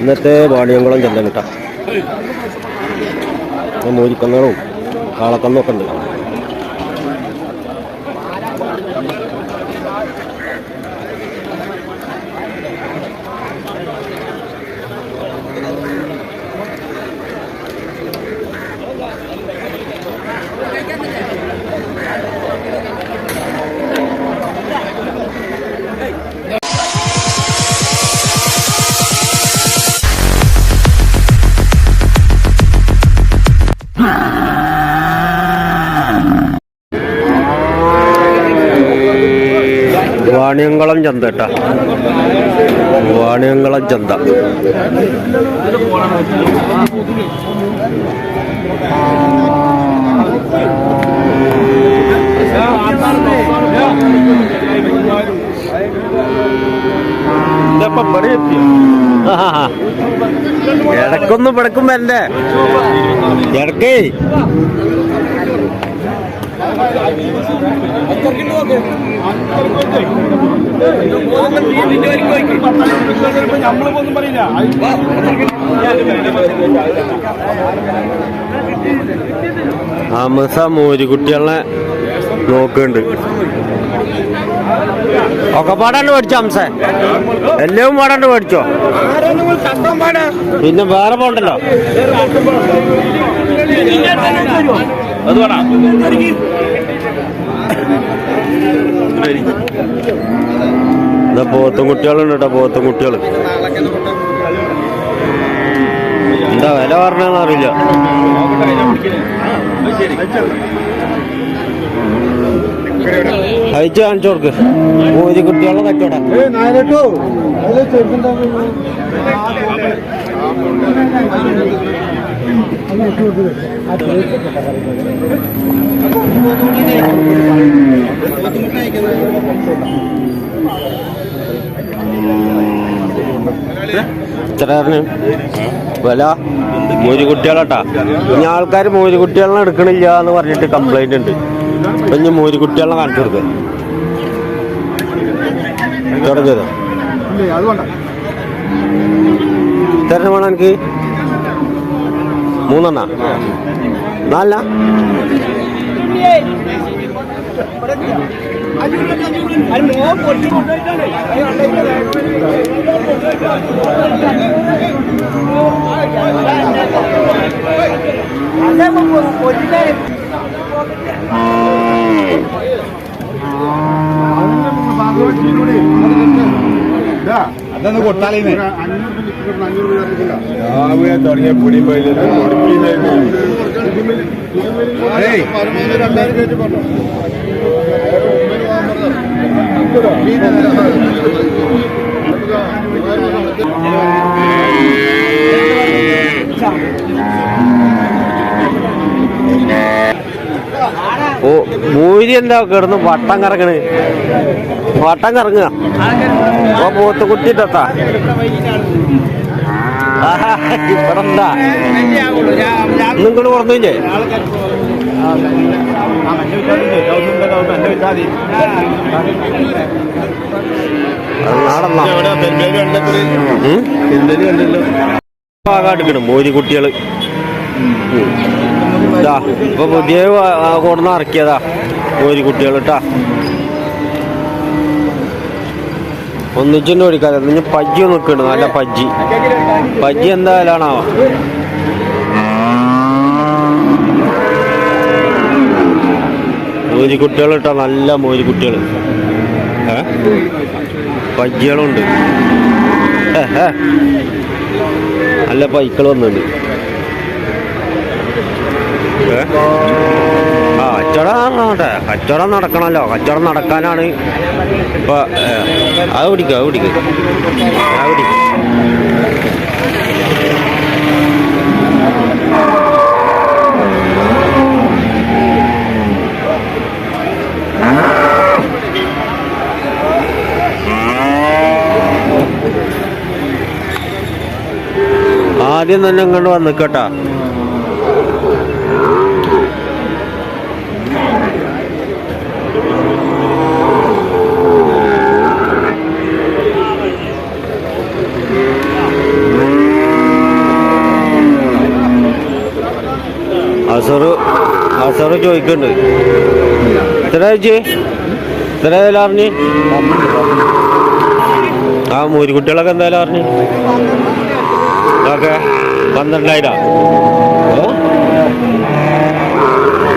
ഇന്നത്തെ വാണിയംകുളം ചന്തം കേട്ടോ. മൂരിക്കന്നുകളും കാളക്കന്നും ഒക്കെ ഉണ്ട്. വാണിയംകുളം ചന്ത കേട്ടാ. വാണിയംകുളം ചന്ത. ഇടക്കൊന്നും പിടക്കും വരണ്ടേ ഇടക്കേ നമ്മളിപ്പോ ഒന്നും പറയില്ല ആമസ മോരിക്കുട്ടികളെ നോക്കുന്നുണ്ട്. ഒക്കെ പാടാണ്ട് പഠിച്ചോ അംസ? എല്ലാം പാടാണ്ട് പഠിച്ചോ? പിന്നെ വേറെ പോണ്ടല്ലോ അത് വേണം പോത്തും കുട്ടികളുണ്ട് കേട്ടോ പോത്തും കുട്ടികൾ. എന്താ വില പറഞ്ഞതെന്ന് അറിയില്ല. അയച്ചു കാണിച്ചു കൊടുക്ക്. മോരി കുട്ടികളെ കച്ചവടം വില. മോരി കുട്ടികളാട്ടാ ഇനി ആൾക്കാർ മോരി കുട്ടികളെ എടുക്കണില്ല എന്ന് പറഞ്ഞിട്ട് കംപ്ലൈന്റ് ഉണ്ട്. അപ്പൊ ഇനി മോരി കുട്ടികളെ കാണിച്ചു കൊടുക്കുക തുടങ്ങിയത് എത്ര വേണം എനിക്ക്. മൂന്നെണ്ണ? നാലെണ്ണ അതൊന്ന് കൊട്ടാലേ രാവിലെ തുടങ്ങിയ പൊടി ഓ എന്താ കിടന്ന് വട്ടം കറങ്ങണ്. വട്ടം കറങ്ങുക. ഓ പോത്ത് കുത്തിട്ടാ ഇവിടെന്താ? നിങ്ങൾ പറഞ്ഞില്ലേ എടുക്കണം മോരി കുട്ടികൾ ഇതാ ഇപ്പൊ പുതിയ കൊടുന്ന് ഇറക്കിയതാ. മോരി കുട്ടികൾ കേട്ടാ ഒന്നിച്ചെന്നെ ഓടിക്കാതെ ഇനി പജ്ജി നിൽക്കണ്ട് നല്ല പജ്ജി. പജ്ജി എന്താ മോരി മോരിക്കുട്ടികൾ ഇട്ടാ നല്ല മോരിക്കുട്ടികൾ കുട്ടികൾ പജ്ജികളുണ്ട്. നല്ല പൈക്കൾ വന്നുണ്ട്? ആ കച്ചവടം നടക്കട്ടെ കച്ചവടം നടക്കണമല്ലോ കച്ചവടം നടക്കാനാണ് ഇപ്പൊ അത് പിടിക്കും അത് പിടിക്കും. അത് പിടിക്കും. ആദ്യം തന്നെ ഇങ്ങോട്ട് വന്നിക്കട്ടാ അസറ് അസറ് ചോദിക്കുന്നുണ്ട്. എത്ര ചോദിച്ച് എത്ര വില അറിഞ്ഞ്? ആ മൂരിക്കുട്ടികളൊക്കെ എന്തായാലും അറിഞ്ഞ്? ഓക്കെ പന്ത്രണ്ടായിരം?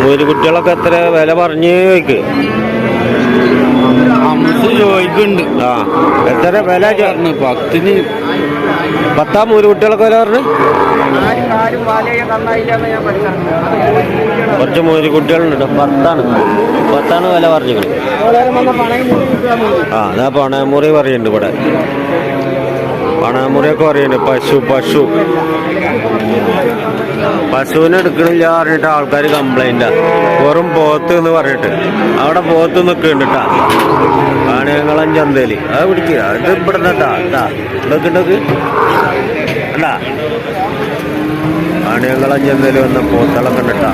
മൂരിക്കുട്ടികളൊക്കെ എത്ര വില പറഞ്ഞ് ചോദിക്ക്? ചോദിക്കുന്നുണ്ട്. ആ എത്ര വില പത്തിന് പത്താം മൂരിക്കുട്ടികളൊക്കെ വില പറഞ്ഞു? കുറച്ച് മൂന്ന് കുട്ടികളുണ്ട്. പത്താണ്. പത്താണ് വില പറഞ്ഞത് ആ അതാ പണയമുറി പറയുന്നുണ്ട് ഇവിടെ. പണയമുറിയൊക്കെ പറയുന്നുണ്ട്. പശു പശു. പശുവിനെ എടുക്കണില്ല പറഞ്ഞിട്ട് ആൾക്കാർ കംപ്ലൈന്റാ വെറും പോത്ത് എന്ന് പറഞ്ഞിട്ട്. അവിടെ പോത്ത് നിൽക്കുന്നുണ്ട് കേട്ടാ കാണിയങ്കളം ചന്തയിൽ അത് പിടിക്കുക അത് ഇവിടെ നിന്നാ ഇതാ ഇതൊക്കെ ചന്തയിൽ വന്ന പോത്തളം കണ്ടിട്ടാ.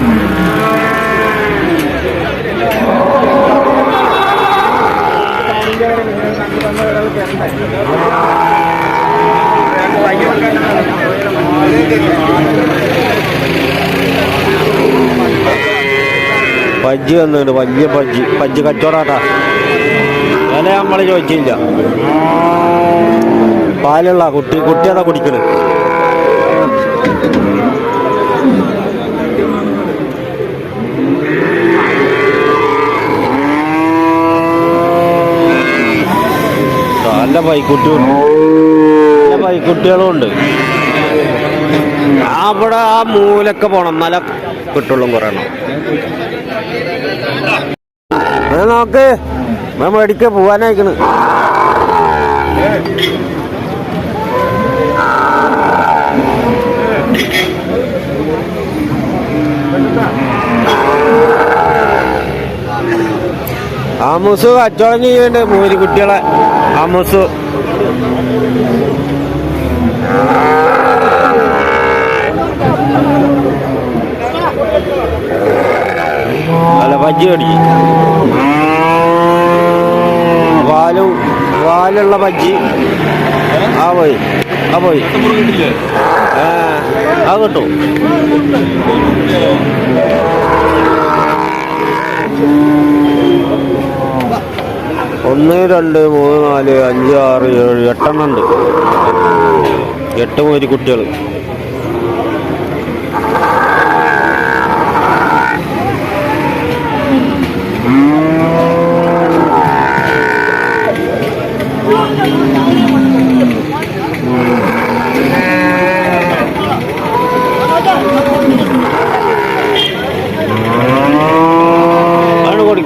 പജ്ജി വന്നിട്ടുണ്ട് വലിയ പജ്ജി. പജ്ജി കച്ചവടാട്ടാ വില നമ്മൾ ചോദിച്ചില്ല. പാലുള്ള കുട്ടി കുട്ടി അതാ കുടിക്കണ്. നല്ല ഉണ്ട്. അവിടെ ആ മൂലൊക്കെ പോണം. നല്ല കിട്ടുള്ളൂ കുറയണം നോക്ക്. ഞാൻ മേടിക്ക പോവാനായിക്കണ്. ആമൂസു കച്ചവടം ചെയ്യുന്നുണ്ട് മൂന്ന് കുട്ടികളെ. ആമൂസു. അല്ല ബജ്ജി മേടിച്ചു വാലും വാലുള്ള ബജ്ജി ആ പോയി ആ പോയി. ആ കിട്ടും. ഒന്ന് രണ്ട് മൂന്ന് നാല് അഞ്ച് ആറ് ഏഴ് എട്ടെണ്ണം ഉണ്ട്. എട്ട് മൂരി കുട്ടികൾ.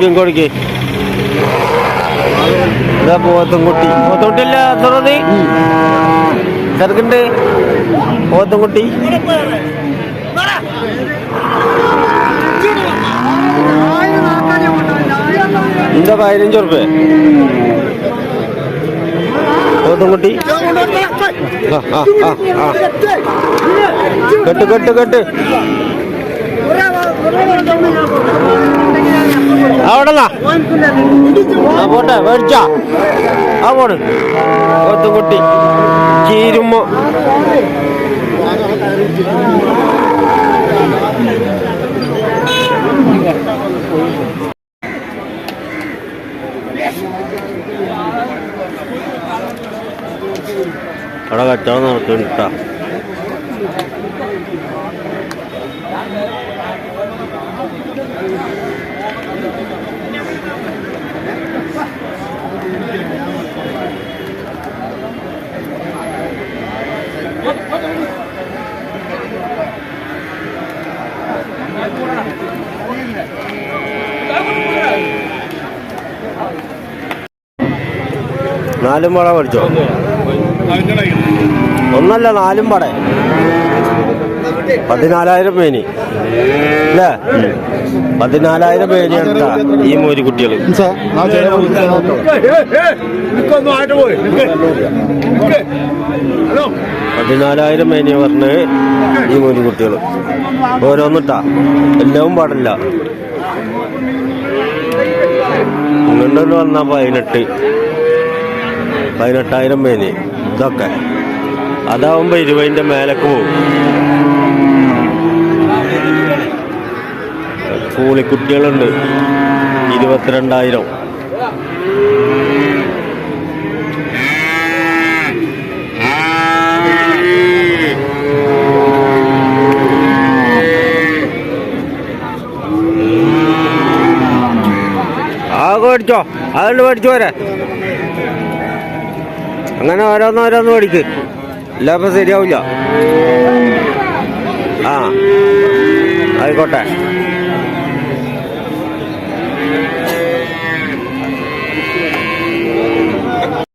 കൊടുക്കും കൊടുക്കും. ഇതാ പോത്തുംകുട്ടി പോത്തുകുട്ടിയല്ല തുറന്ന് ചെറുക്കുണ്ട് പോത്തുംകുട്ടി എന്താ പതിനഞ്ച് ഉറുപ്പ്യ പോത്തും കെട്ട് കെട്ട് കെട്ട്. കെട്ട് അവിടെ ആ പോട്ടെ അവിടെ കച്ചവടം നടക്കുന്നുണ്ട് നാലും പട പഠിച്ചോ? ഒന്നല്ല നാലും പട. പതിനാലായിരം പേനി. അല്ലേ? പതിനാലായിരം പേനി എടുത്ത ഈ മൂരി കുട്ടികൾ പതിനാലായിരം പേനിയ പറഞ്ഞ് ഈ മൂരി കുട്ടികൾ ഓരോന്നിട്ടാ. എല്ലാവും പാടില്ല. ഇങ്ങോട്ട് വന്നാ പതിനെട്ട്. പതിനെട്ടായിരം മേനി ഇതൊക്കെ. അതാവുമ്പോ ഇരുപതിന്റെ മേലക്ക് പോകും പൂളിക്കുട്ടികളുണ്ട് ഇരുപത്തിരണ്ടായിരം. ആ മേടിച്ചോ. അതുകൊണ്ട് മേടിച്ചു പോരെ. അങ്ങനെ ഓരോന്ന് ഓരോന്ന് മേടിക്ക് ഇല്ലാപ്പം ശരിയാവില്ല ആ. ആയിക്കോട്ടെ.